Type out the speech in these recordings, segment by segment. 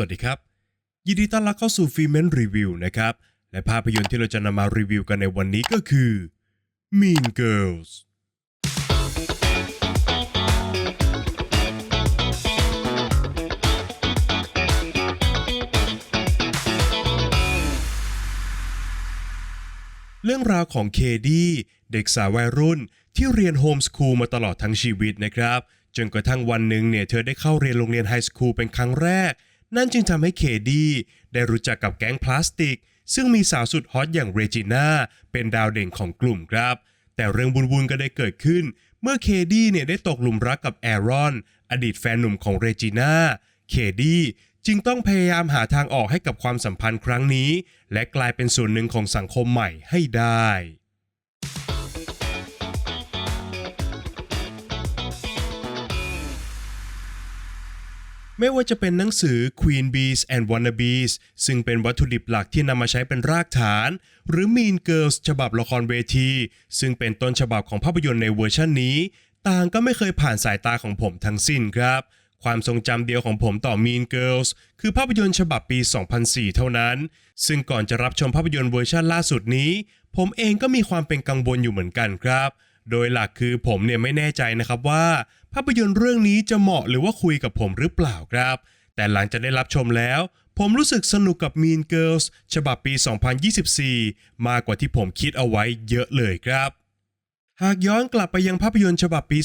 วัสดีครับ ยินดีต้อนรับเข้าสู่ฟิเมนรีวิวนะครับ และภาพยนตร์ที่เราจะนำมารีวิวกันในวันนี้ก็คือ Mean Girls เรื่องราวของเคดี้เด็กสาววัยรุ่นที่เรียนโฮมสคูลมาตลอดทั้งชีวิตนะครับ จนกระทั่งวันหนึ่งเนี่ยเธอได้เข้าเรียนโรงเรียนไฮสคูลเป็นครั้งแรก นั่นจึงทำให้เคดี้ได้รู้จักกับแก๊งพลาสติก ซึ่งมีสาวสุดฮอตอย่างเรจิน่าเป็นดาวเด่นของกลุ่มครับ แต่เรื่องวุ่นๆก็ได้เกิดขึ้น เมื่อเคดี้เนี่ยได้ตกหลุมรักกับแอรอน อดีตแฟนหนุ่มของเรจิน่าเคดี้จึงต้องพยายามหาทางออกให้กับความสัมพันธ์ครั้งนี้ และกลายเป็นส่วนหนึ่งของสังคมใหม่ให้ได้ ไม่ว่าจะเป็นหนังสือ Queen Bees and Wannabes ซึ่งเป็นวัตถุดิบหลักที่นำมาใช้เป็นรากฐาน หรือ Mean Girls ฉบับละครเวที ซึ่งเป็นต้นฉบับของภาพยนตร์ในเวอร์ชันนี้ ต่างก็ไม่เคยผ่านสายตาของผมทั้งสิ้นครับความทรงจำเดียวของผมต่อ Mean Girls คือภาพยนตร์ฉบับปี 2004 เท่านั้น ซึ่งก่อนจะรับชมภาพยนตร์เวอร์ชันล่าสุดนี้ ผมเองก็มีความเป็นกังวลอยู่เหมือนกันครับ โดยหลักคือผมเนี่ยไม่แน่ใจนะครับว่า ภาพยนตร์เรื่องนี้จะเหมาะหรือว่าคุยกับผมหรือเปล่าครับ แต่หลังจากได้รับชมแล้ว ผมรู้สึกสนุกกับ Mean Girls ฉบับปี 2024 มากกว่าที่ผมคิดเอาไว้เยอะเลยครับหากย้อนกลับไปยังภาพยนตร์ฉบับปี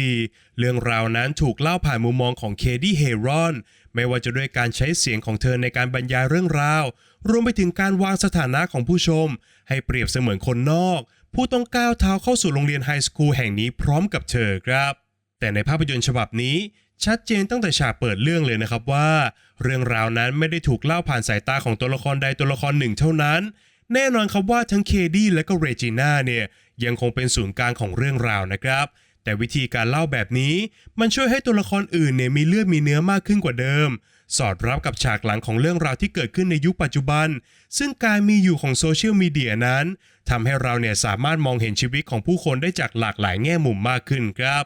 2004 เรื่องราวนั้นถูกเล่าผ่านมุมมองของเคดี้เฮรอน ไม่ว่าจะด้วยการใช้เสียงของเธอในการบรรยายเรื่องราว รวมไปถึงการวางสถานะของผู้ชม ให้เปรียบเสมือนคนนอก ผู้ต้องก้าวเท้าเข้าสู่โรงเรียนไฮสคูลแห่งนี้พร้อมกับเธอครับ แต่ในภาพยนตร์ฉบับนี้ชัดเจนตั้งแต่ฉากเปิดเรื่องเลยนะครับว่า เรื่องราวนั้นไม่ได้ถูกเล่าผ่านสายตาของตัวละครใดตัวละครหนึ่งเท่านั้น แน่นอนครับว่าทั้งเคดี้และก็เรจิน่าเนี่ยยังคงเป็นศูนย์กลางของเรื่องราวนะครับ แต่วิธีการเล่าแบบนี้ มันช่วยให้ตัวละครอื่นเนี่ยมีเลือดมีเนื้อมากขึ้นกว่าเดิม สอดรับกับฉากหลังของเรื่องราวที่เกิดขึ้นในยุคปัจจุบัน ซึ่งการมีอยู่ของโซเชียลมีเดียนั้นทำให้เราเนี่ยสามารถมองเห็นชีวิตของผู้คนได้จากหลากหลายแง่มุมมากขึ้นครับ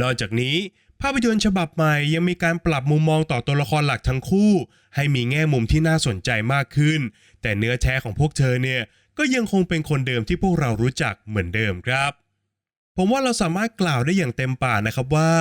นอกจากนี้ ภาพยนตร์ฉบับใหม่ยังมีการปรับมุมมองต่อตัวละครหลักทั้งคู่ ให้มีแง่มุมที่น่าสนใจมากขึ้น แต่เนื้อแท้ของพวกเธอเนี่ยก็ยังคงเป็นคนเดิมที่พวกเรารู้จักเหมือนเดิมครับ ผมว่าเราสามารถกล่าวได้อย่างเต็มปากนะครับว่า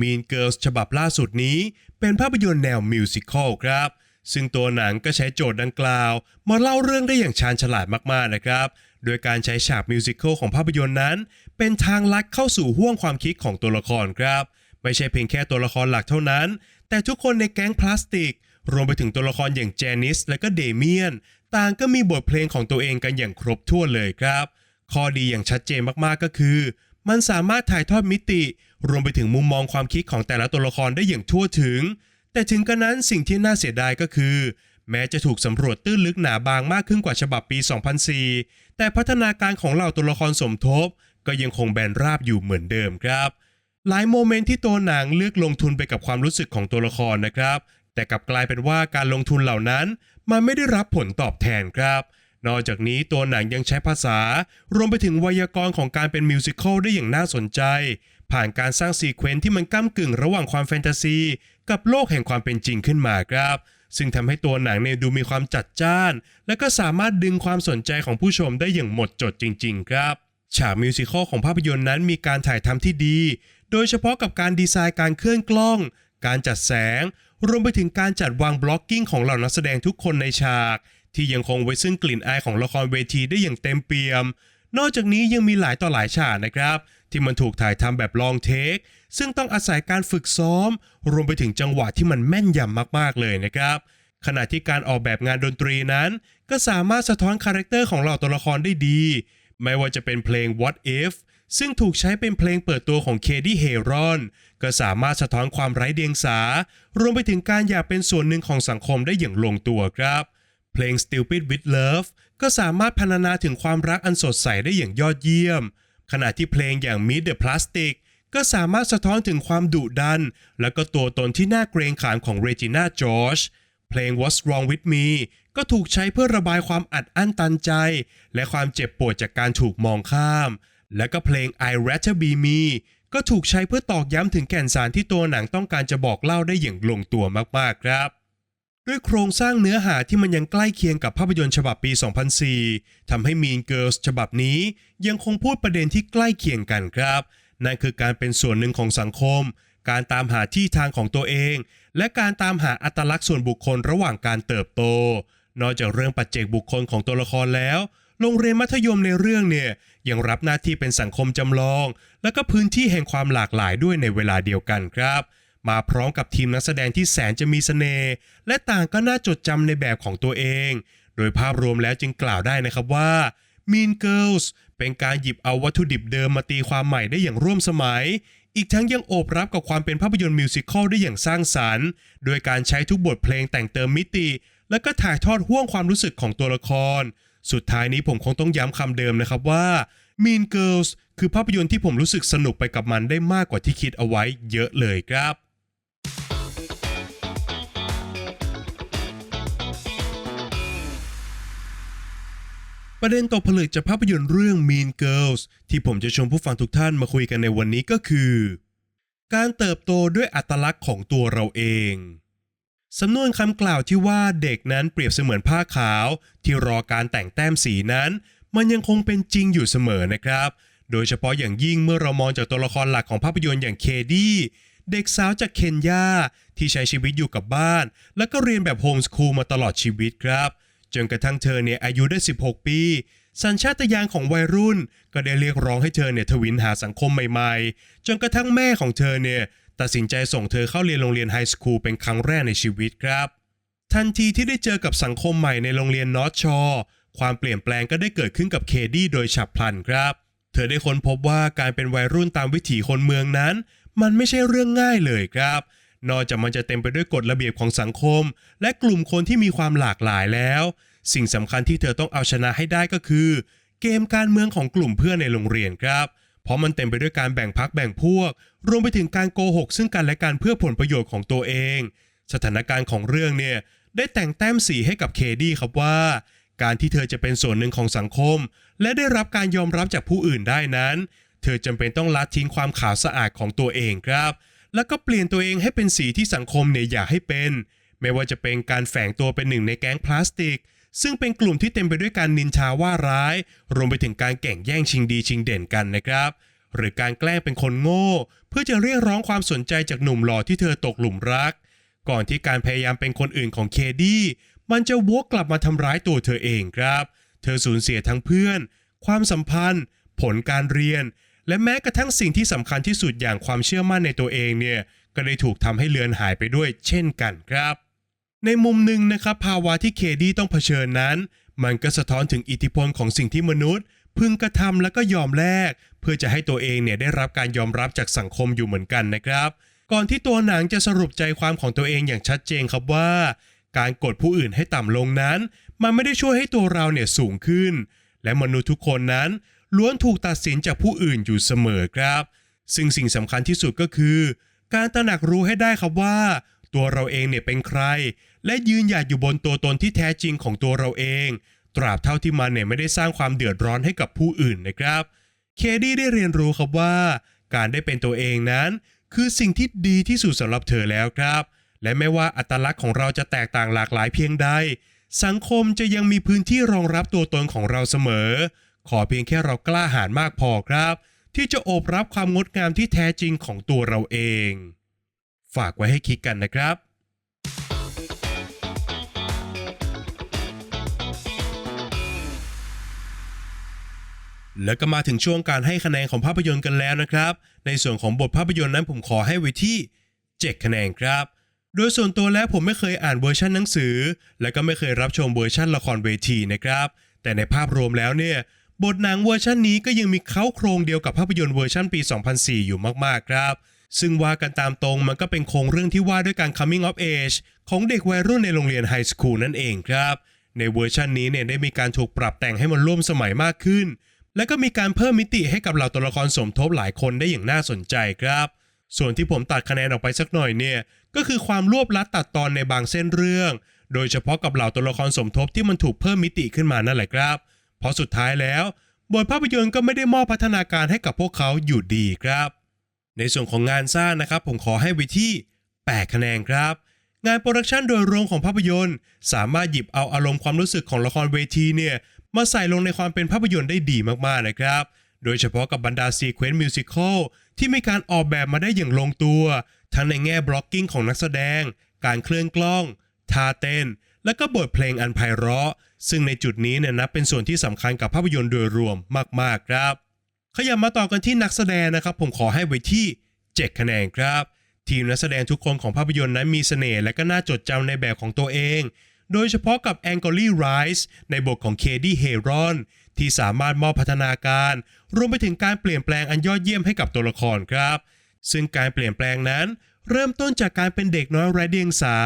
Mean Girls ฉบับล่าสุดนี้ เป็นภาพยนตร์แนวมิวสิควลครับซึ่งตัวหนังก็ใช้โจทย์ดังกล่าว มาเล่าเรื่องได้อย่างชาญฉลาดมากๆนะครับ โดยการใช้ฉากมิวสิควลของภาพยนตร์นั้น เป็นทางลัดเข้าสู่ห้วงความคิดของตัวละครครับ ไม่ใช่เพียงแค่ตัวละครหลักเท่านั้น แต่ทุกคนในแก๊งพลาสติก รวมไปถึงตัวละครอย่างแจนิสและก็เดเมียน ต่างก็มีบทเพลงของตัวเองกันอย่างครบถ้วนเลยครับ ข้อดีอย่างชัดเจนมากๆก็คือ มันสามารถถ่ายทอดมิติ รวมไปถึงมุมมองความคิดของแต่ละตัวละครได้อย่างทั่วถึง แต่ถึงกระนั้นสิ่งที่น่าเสียดายก็คือแม้จะถูกสำรวจตื้นลึกหนาบางมากขึ้นกว่าฉบับปี 2004 แต่พัฒนาการของเหล่าตัวละครสมทบ ก็ยังคงแบนราบอยู่เหมือนเดิมครับ หลายโมเมนต์ที่ตัวหนังเลือกลงทุนไปกับความรู้สึกของตัวละครนะครับ แต่กลับกลายเป็นว่าการลงทุนเหล่านั้น มันไม่ได้รับผลตอบแทนครับ นอกจากนี้ตัวหนังยังใช้ภาษา รวมไปถึงไวยากรณ์ของการเป็นมิวสิควลได้อย่างน่าสนใจ ผ่านการสร้างซีเควนซ์ที่มันก้ากึ่งระหว่างความแฟนตาซี กับโลกแห่งความเป็นจริงขึ้นมาครับซึ่งทำให้ตัวหนังเนี่ยดูมีความจัดจ้าน และก็สามารถดึงความสนใจของผู้ชมได้อย่างหมดจดจริง ๆ ครับ ฉากมิวสิควลของภาพยนตร์นั้นมีการถ่ายทำที่ดี โดยเฉพาะกับการดีไซน์การเคลื่อนกล้อง การจัดแสง รวมไปถึงการจัดวางบล็อกกิ้งของเหล่านักแสดงทุกคนในฉาก ที่ยังคงไว้ซึ่งกลิ่นอายของละครเวทีได้อย่างเต็มเปี่ยม นอกจากนี้ยังมีหลายต่อหลายฉากนะครับ ที่มันถูกถ่ายทำแบบลองเทค ซึ่งต้องอาศัยการฝึกซ้อม รวมไปถึงจังหวะที่มันแม่นยำมากๆเลยนะครับขณะที่การออกแบบงานดนตรีนั้น ก็สามารถสะท้อนคาแรคเตอร์ของเหล่าตัวละครได้ดี ไม่ว่าจะเป็นเพลง What If ซึ่งถูกใช้เป็นเพลงเปิดตัวของเคดี้เฮรอน ก็สามารถสะท้อนความไร้เดียงสา รวมไปถึงการอยากเป็นส่วนหนึ่งของสังคมได้อย่างลงตัวครับ เพลง Stupid with Love ก็สามารถพรรณนาถึงความรักอันสดใสได้อย่างยอดเยี่ยม ขณะที่เพลงอย่าง Meet the Plastic ก็สามารถสะท้อนถึงความดุดัน และก็ตัวตนที่น่าเกรงขามของเรจิน่าจอร์จ เพลง What's Wrong with Me ก็ถูกใช้เพื่อระบายความอัดอั้นตันใจ และความเจ็บปวดจากการถูกมองข้าม และก็เพลง I Rather Be Me ก็ถูกใช้เพื่อตอกย้ำถึงแก่นสารที่ตัวหนังต้องการจะบอกเล่าได้อย่างลงตัวมากๆครับด้วยโครงสร้างเนื้อหาที่มันยังใกล้เคียงกับภาพยนตร์ฉบับปี 2004 ทำให้ Mean Girls ฉบับนี้ยังคงพูดประเด็นที่ใกล้เคียงกันครับ นั่นคือการเป็นส่วนหนึ่งของสังคม การตามหาที่ทางของตัวเอง และการตามหาอัตลักษณ์ส่วนบุคคลระหว่างการเติบโต นอกจากเรื่องปัจเจกบุคคลของตัวละครแล้ว โรงเรียนมัธยมในเรื่องเนี่ยยังรับหน้าที่เป็นสังคมจำลอง และก็พื้นที่แห่งความหลากหลายด้วยในเวลาเดียวกันครับ มาพร้อมกับทีมนักแสดงที่แสนจะมีเสน่ห์และต่างก็น่าจดจำในแบบของตัวเอง โดยภาพรวมแล้วจึงกล่าวได้นะครับว่า Mean Girls เป็นการหยิบเอาวัตถุดิบเดิมมาตีความใหม่ได้อย่างร่วมสมัย อีกทั้งยังโอบรับกับความเป็นภาพยนตร์มิวสิควลได้อย่างสร้างสรรค์ โดยการใช้ทุกบทเพลงแต่งเติมมิติ และก็ถ่ายทอดห่วงความรู้สึกของตัวละคร สุดท้ายนี้ผมคงต้องย้ำคำเดิมนะครับว่า Mean Girls คือภาพยนตร์ที่ผมรู้สึกสนุกไปกับมันได้มากกว่าที่คิดเอาไว้เยอะเลยครับ ประเด็นตกผลึกจากภาพยนตร์เรื่อง Mean Girls ที่ผมจะชวนผู้ฟังทุกท่านมาคุยกันในวันนี้ก็คือ การเติบโตด้วยอัตลักษณ์ของตัวเราเอง สำนวนคำกล่าวที่ว่าเด็กนั้นเปรียบเสมือนผ้าขาว ที่รอการแต่งแต้มสีนั้น มันยังคงเป็นจริงอยู่เสมอนะครับ โดยเฉพาะอย่างยิ่งเมื่อเรามองจากตัวละครหลักของภาพยนตร์อย่างเคดี้เด็กสาวจากเคนยาที่ใช้ชีวิตอยู่กับบ้าน แล้วก็เรียนแบบโฮมสคูลมาตลอดชีวิตครับ จนกระทั่งเธอเนี่ยอายุได้ 16 ปี สัญชาตญาณของวัยรุ่น ก็ได้เรียกร้องให้เธอเนี่ยทวินหาสังคมใหม่ๆ จนกระทั่งแม่ของเธอเนี่ยตัดสินใจส่งเธอเข้าเรียนโรงเรียนไฮสคูลเป็นครั้งแรกในชีวิตครับ ทันทีที่ได้เจอกับสังคมใหม่ในโรงเรียนนอร์ทชอร์ความเปลี่ยนแปลงก็ได้เกิดขึ้นกับเคดี้โดยฉับพลันครับ เธอได้ค้นพบว่าการเป็นวัยรุ่นตามวิถีคนเมืองนั้น มันไม่ใช่เรื่องง่ายเลยครับ นอกจากมันจะเต็มไปด้วยกฎระเบียบของสังคม และกลุ่มคนที่มีความหลากหลายแล้ว สิ่งสำคัญที่เธอต้องเอาชนะให้ได้ก็คือ เกมการเมืองของกลุ่มเพื่อนในโรงเรียนครับ เพราะมันเต็มไปด้วยการแบ่งพักแบ่งพวก รวมไปถึงการโกหก ซึ่งกันและกันเพื่อผลประโยชน์ของตัวเอง สถานการณ์ของเรื่องเนี่ยได้แต่งแต้มสีให้กับเคดี้ครับว่า การที่เธอจะเป็นส่วนหนึ่งของสังคม และได้รับการยอมรับจากผู้อื่นได้นั้น เธอจำเป็นต้องละทิ้งความขาวสะอาดของตัวเองครับ แล้วก็เปลี่ยนตัวเองให้เป็นสีที่สังคมเนี่ยอยากให้เป็น ไม่ว่าจะเป็นการแฝงตัวเป็นหนึ่งในแก๊งพลาสติก ซึ่งเป็นกลุ่มที่เต็มไปด้วยการนินทาว่าร้าย รวมไปถึงการแข่งแย่งชิงดีชิงเด่นกันนะครับ หรือการแกล้งเป็นคนโง่ เพื่อจะเรียกร้องความสนใจจากหนุ่มหล่อที่เธอตกหลุมรัก ก่อนที่การพยายามเป็นคนอื่นของเคดี้มันจะวกกลับมาทำร้ายตัวเธอเองครับ เธอสูญเสียทั้งเพื่อน ความสัมพันธ์ ผลการเรียน และแม้กระทั่งสิ่งที่สำคัญที่สุดอย่างความเชื่อมั่นในตัวเองเนี่ยก็ได้ถูกทำให้เลือนหายไปด้วยเช่นกันครับ ในมุมหนึ่งนะครับภาวะที่เคดี้ต้องเผชิญนั้น มันก็สะท้อนถึงอิทธิพลของสิ่งที่มนุษย์ พึงกระทำและก็ยอมแลกเพื่อจะให้ตัวเองเนี่ยได้รับการยอมรับจากสังคมอยู่เหมือนกันนะครับ ก่อนที่ตัวหนังจะสรุปใจความของตัวเองอย่างชัดเจนครับว่า การกดผู้อื่นให้ต่ำลงนั้น มันไม่ได้ช่วยให้ตัวเราเนี่ยสูงขึ้น และมนุษย์ทุกคนนั้น ล้วนถูกตัดสินจากผู้อื่นอยู่เสมอครับ ซึ่งสิ่งสำคัญที่สุดก็คือ การตระหนักรู้ให้ได้ครับว่า ตัวเราเองเนี่ยเป็นใคร และยืนหยัดอยู่บนตัวตนที่แท้จริงของตัวเราเอง ตราบเท่าที่มันเนี่ยไม่ได้สร้างความเดือดร้อนให้กับผู้อื่นนะครับ เคดี้ได้เรียนรู้ครับว่า การได้เป็นตัวเองนั้น คือสิ่งที่ดีที่สุดสำหรับเธอแล้วครับ และไม่ว่าอัตลักษณ์ของเราจะแตกต่างหลากหลายเพียงใดสังคมจะยังมีพื้นที่รองรับตัวตนของเราเสมอ ขอเพียงแค่เรากล้าหาญมากพอครับ ที่จะโอบรับความงดงามที่แท้จริงของตัวเราเอง ฝากไว้ให้คิดกันนะครับแล้วก็มาถึงช่วงการให้คะแนนของภาพยนตร์กันแล้วนะครับ ในส่วนของบทภาพยนตร์นั้นผมขอให้ไว้ที่ 7 คะแนนครับ โดยส่วนตัวแล้วผมไม่เคยอ่านเวอร์ชันหนังสือ และก็ไม่เคยรับชมเวอร์ชันละครเวทีนะครับ แต่ในภาพรวมแล้วเนี่ย บทหนังเวอร์ชันนี้ก็ยังมีเข้าโครงเดียวกับภาพยนตร์เวอร์ชันปี 2004 อยู่มากๆ ครับ ซึ่งว่ากันตามตรงมันก็เป็นโครงเรื่องที่ว่าด้วยการ coming of age ของเด็กวัยรุ่นในโรงเรียนไฮสคูลนั่นเองครับ ในเวอร์ชันนี้เนี่ยได้มีการถูกปรับแต่งให้มันร่วมสมัยมากขึ้น และก็มีการเพิ่มมิติให้กับเหล่าตัวละครสมทบหลายคนได้อย่างน่าสนใจครับ ส่วนที่ผมตัดคะแนนออกไปสักหน่อยเนี่ยก็คือความรวบลัดตัดตอนในบางเส้นเรื่อง โดยเฉพาะกับเหล่าตัวละครสมทบที่มันถูกเพิ่มมิติขึ้นมานั่นแหละครับ เพราะสุดท้ายแล้ว บทภาพยนตร์ก็ไม่ได้มอบพัฒนาการให้กับพวกเขาอยู่ดีครับ ในส่วนของงานสร้างนะครับ ผมขอให้ไว้ที่8คะแนนครับ งานโปรดักชันโดยรวมของภาพยนตร์ สามารถหยิบเอาอารมณ์ความรู้สึกของละครเวทีเนี่ยมาใส่ลงในความเป็นภาพยนตร์ได้ดีมากๆนะครับ โดยเฉพาะกับบรรดาซีเควนต์มิวสิควลที่มีการออกแบบมาได้อย่างลงตัว ทั้งในแง่บล็อกกิ้งของนักแสดง การเคลื่อนกล้อง ท่าเต้น และก็บทเพลงอันไพเราะ ซึ่งในจุดนี้เนี่ยนับเป็นส่วนที่สำคัญกับภาพยนตร์โดยรวมมากๆครับขยับมาต่อกันที่นักแสดงนะครับ ผมขอให้ไว้ที่ 7 คะแนนครับ ทีมนักแสดงทุกคนของภาพยนตร์นั้นมีเสน่ห์และก็น่าจดจำในแบบของตัวเอง โดยเฉพาะกับแองกอลี่ไรส์ในบทของเคดี้เฮรอนที่สามารถมอบพัฒนาการ รวมไปถึงการเปลี่ยนแปลงอันยอดเยี่ยมให้กับตัวละครครับ ซึ่งการเปลี่ยนแปลงนั้น เริ่มต้นจากการเป็นเด็กน้อยไร้เดียงสา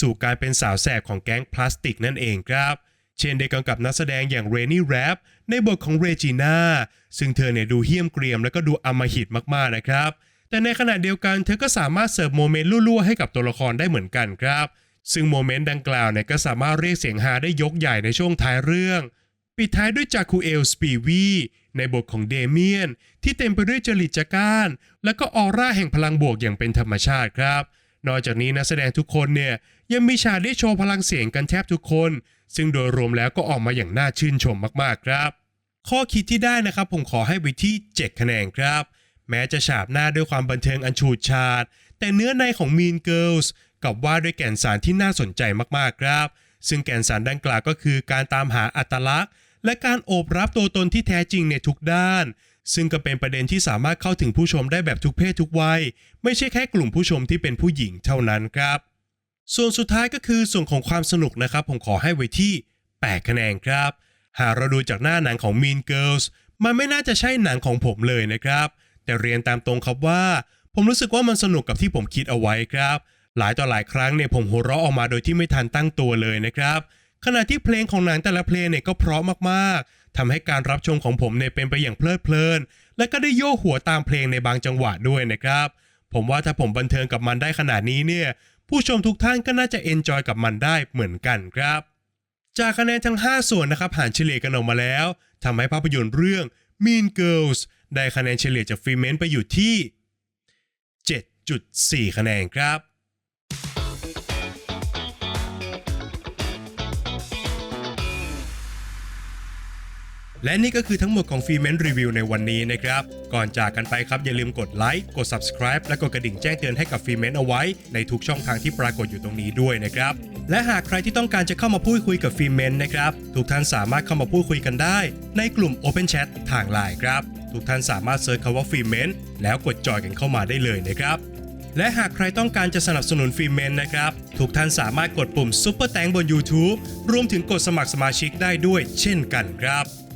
สู่การเป็นสาวแสบของแก๊งพลาสติกนั่นเองครับ เช่นเดียวกันกับนักแสดงอย่างเรนนี่แรปในบทของเรจิน่าซึ่งเธอเนี่ยดูเหี้ยมเกรียมและก็ดูอมหิตมากๆนะครับ แต่ในขณะเดียวกันเธอก็สามารถเสิร์ฟโมเมนต์ลั่วๆให้กับตัวละครได้เหมือนกันครับ ซึ่งโมเมนต์ดังกล่าวเนี่ยก็สามารถเรียกเสียงฮาได้ยกใหญ่ในช่วงท้ายเรื่อง ปิดท้ายด้วยจาคูเอลสปีวีในบทของเดเมียน ที่เต็มไปด้วยจริตจักร้านและก็ออร่าแห่งพลังบวกอย่างเป็นธรรมชาติครับ นอกจากนี้นักแสดงทุกคนเนี่ยยังมีฉากได้โชว์พลังเสียงกันแทบทุกคน ซึ่งโดยรวมแล้วก็ออกมาอย่างน่าชื่นชมมากๆครับ ข้อคิดที่ได้นะครับผมขอให้ไว้ที่ 7 คะแนนครับ แม้จะฉาบหน้าด้วยความบันเทิงอันฉูดฉาด แต่เนื้อในของ Mean Girls กับว่าด้วยแก่นสารที่น่าสนใจมากๆครับ ซึ่งแก่นสารดังกล่าวก็คือการตามหาอัตลักษณ์ และการโอบรับตัวตนที่แท้จริงในทุกด้าน ซึ่งก็เป็นประเด็นที่สามารถเข้าถึงผู้ชมได้แบบทุกเพศทุกวัย ไม่ใช่แค่กลุ่มผู้ชมที่เป็นผู้หญิงเท่านั้นครับ ส่วนสุดท้ายก็คือส่วนของความสนุกนะครับ ผมขอให้ไว้ที่ 8 คะแนนครับ หากเราดูจากหน้าหนังของ Mean Girls มันไม่น่าจะใช่หนังของผมเลยนะครับ แต่เรียนตามตรงครับว่า ผมรู้สึกว่ามันสนุกกับที่ผมคิดเอาไว้ครับ หลายต่อหลายครั้งเนี่ยผมหัวเราะออกมาโดยที่ไม่ทันตั้งตัวเลยนะครับ ขณะที่เพลงของหนังแต่ละเพลงเนี่ยก็เพราะมากๆทำให้การรับชมของผมเนี่ยเป็นไปอย่างเพลิดเพลิน และก็ได้โยกหัวตามเพลงในบางจังหวะด้วยนะครับ ผมว่าถ้าผมบันเทิงกับมันได้ขนาดนี้เนี่ย ผู้ชมทุกท่านก็น่าจะเอนจอยกับมันได้เหมือนกันครับ จากคะแนนทั้ง 5 ส่วนนะครับหารเฉลี่ยกันออกมาแล้วทำให้ภาพยนตร์เรื่อง Mean Girls ได้คะแนนเฉลี่ยจากฟรีเมนต์ไปอยู่ที่ 7.4 คะแนนครับ และนี่ก็คือทั้งหมดของฟรีเมนต์รีวิวในวันนี้นะครับ ก่อนจากกันไปครับอย่าลืมกดไลค์กด subscribe และกดกระดิ่งแจ้งเตือนให้กับฟรีเมนต์เอาไว้ ในทุกช่องทางที่ปรากฏอยู่ตรงนี้ด้วยนะครับ และหากใครที่ต้องการจะเข้ามาพูดคุยกับฟรีเมนต์นะครับ ทุกท่านสามารถเข้ามาพูดคุยกันได้ ในกลุ่ม Open Chat ทางไลน์ครับ ทุกท่านสามารถเซิร์ชคำว่าฟรีเมนต์แล้วกดจอยกันเข้ามาได้เลยนะครับและหากใครต้องการจะสนับสนุนฟิเมนนะครับ ทุกท่านสามารถกดปุ่ม Super แตงบน YouTube รวมถึงกดสมัครสมาชิกได้ด้วยเช่นกันครับ